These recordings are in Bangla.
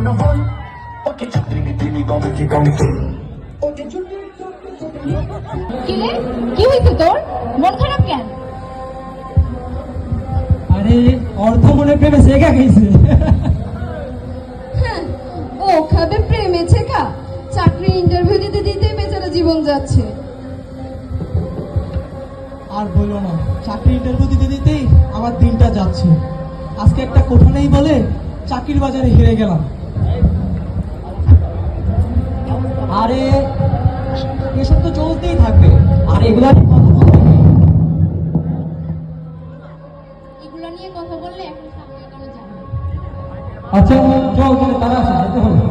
no voy. Porque yo trini, trini, gome, que gome, que. Porque yo trini, trini, কি রে? তোর? মন খারাপ কেন? আরে অর্ধ মনে প্রেমে শেখা গেছে হ্যাঁ ও খাবে প্রেমে ছেকা। চাকরি ইন্টারভিউ দিতে দিতে বেচারা জীবন যাচ্ছে। আর বলল না চাকরি ইন্টারভিউ দিতে দিতেই আমার দিনটা যাচ্ছে। আজকে একটা কোঠা বলে চাকরির বাজারে হেরে গেলাম। আরে এসব তো চলতেই থাকবে। আর এগুলা। আচ্ছা চল তাহলে তারা আসে যেতে হবে।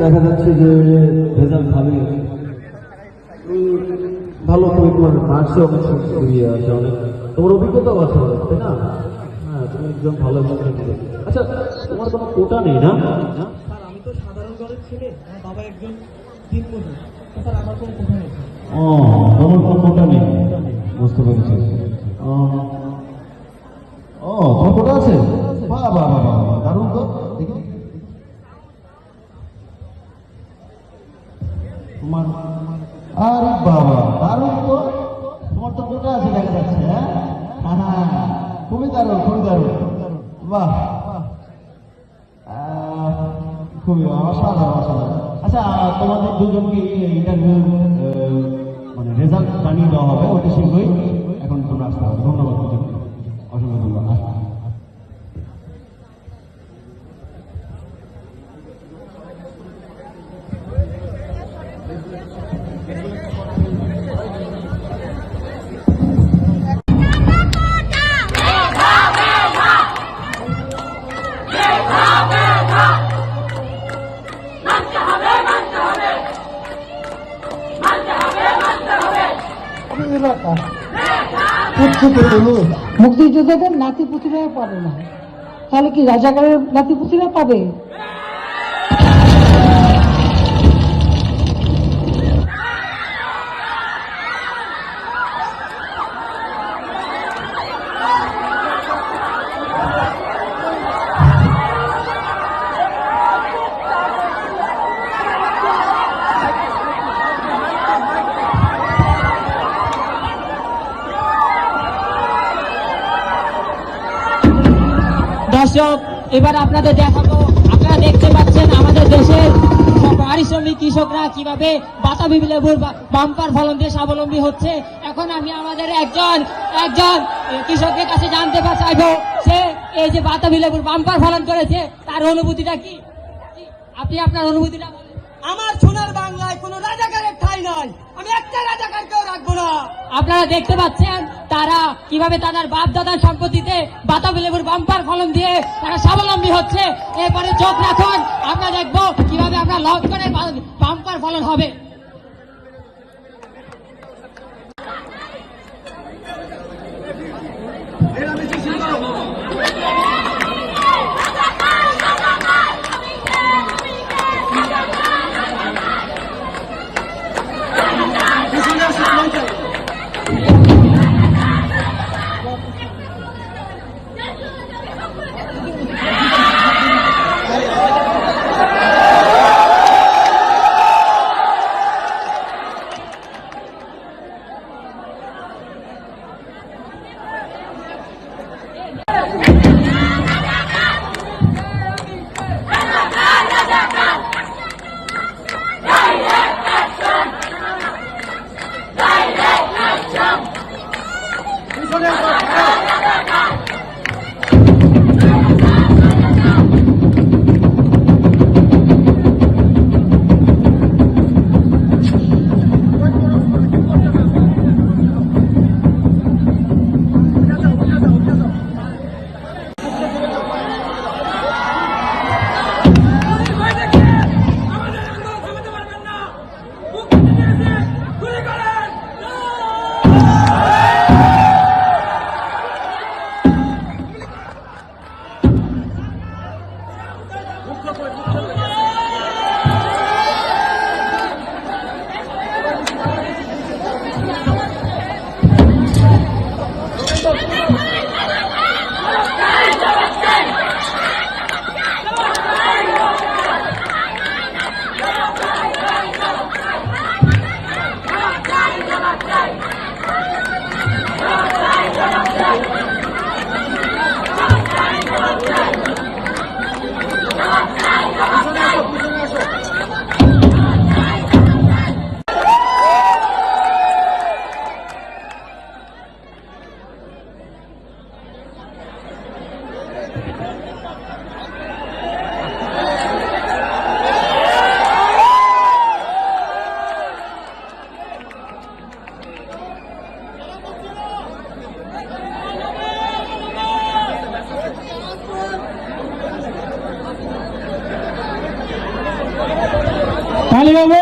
দেখা যাচ্ছে যে রেজাল্ট ভালোই ভালো তুমি তোমার মার্কসে অনেক ইয়ে আছে অনেক। তোমার অভিজ্ঞতাও আছে অনেক, তাই না? হ্যাঁ তুমি একদম ভালো। আচ্ছা তোমার কোনো কোটা নেই না? আমি তো সাধারণ ঘরের ছেলে আমার বাবা একজন দিনমজুর স্যার আমার কোনো কোঠা নেই ও তোমার কোনো কোটা নেই? বুঝতে পেরেছি। ও তোমার কোটা আছে? বাহ বাহ বাহ দারুণ তো দেখি বাবা দারুণ তো তোমার তো কোটা আছে দেখা যাচ্ছে হ্যাঁ হ্যাঁ খুবই দারুণ খুবই দারুণ বাহ খুবই অসাধারণ অসাধারণ আচ্ছা তোমাদের দুজনকে ইন্টারভিউ মানে রেজাল্ট জানিয়ে দেওয়া হবে ওটা শীঘ্রই এখন তোমরা আসতে হবে। ধন্যবাদ। মুক্তিযোদ্ধাদের নাতি পুতিরা পাবে না। তাহলে কি রাজাগারের নাতি পুতিরা পাবে? দর্শক এবার আপনাদের দেখাবো। আপনারা দেখতে পাচ্ছেন আমাদের দেশের পারিশ্রমিক কৃষকরা কীভাবে বাতাবি লেবুর বাম্পার ফলন দিয়ে স্বাবলম্বী হচ্ছে। এখন আমি আমাদের একজন একজন কৃষকের কাছে জানতে চাইব। সে এই যে বাতাবি লেবুর বাম্পার ফলন করেছে, তার অনুভূতিটা কি? আপনি আপনার অনুভূতিটা বলেন। আমার সোনার বাংলায় কোনো রাজাকারের রাজাকার নয়। আমি একটা রাজাকারকেও রাখব না। আপনারা দেখতে পাচ্ছেন তারা কীভাবে তাদের বাপ দাদার সম্পত্তিতে বাতাবি লেবুর বাম্পার ফলন দিয়ে তারা স্বাবলম্বী হচ্ছে। এরপরে চোখ রাখুন আমরা দেখব কীভাবে আমরা লঞ্চ করে বাম্পার ফলন হবে। Era necesitado. Vamos trabalhar! তালি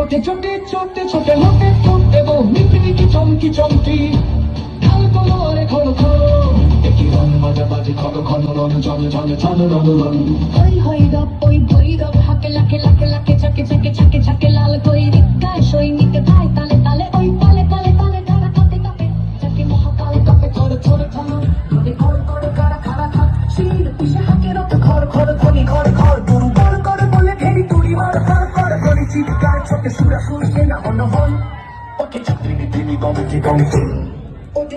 ওঠে ছোটে ছোটে ছোটে লোটে ফুটে গো মিটি মিটি চমকি চমকি। ওরে খড় খড় একই রং বাজা বাজে খড় খড় রং জন জন জন রং রং হই হই রব ওই ভৈরব হাকে লাকে লাকে লাকে চাকে চাকে চাকে চাকে লাল কই রিক্কায় সৈনিক ধাই তালে তালে, ওই তালে তালে তালে, তারা কাঁপে কাঁপে। চাকে মহাকাল কাঁপে খড় খড় খড় নদী খড় খড় কারা খারা খাক শির পিছে হাকে রত খড় খড় খড়ি খড় খড় গুরু বড় করে, বলে ঘেরি তুড়ি মার খড় খড় করি চিৎকার, ছোটে সুরা, সুর না অন্য হল ওকে ছাত্রী তিনি গমতি গমতি ওকে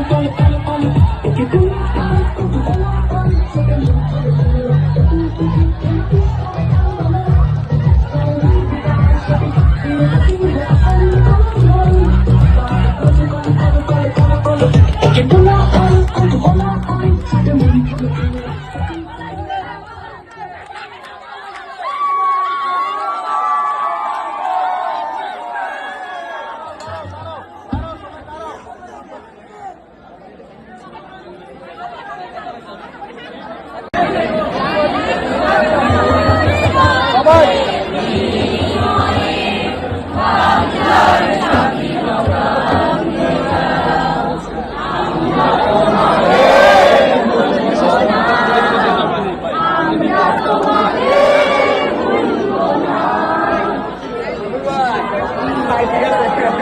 al final de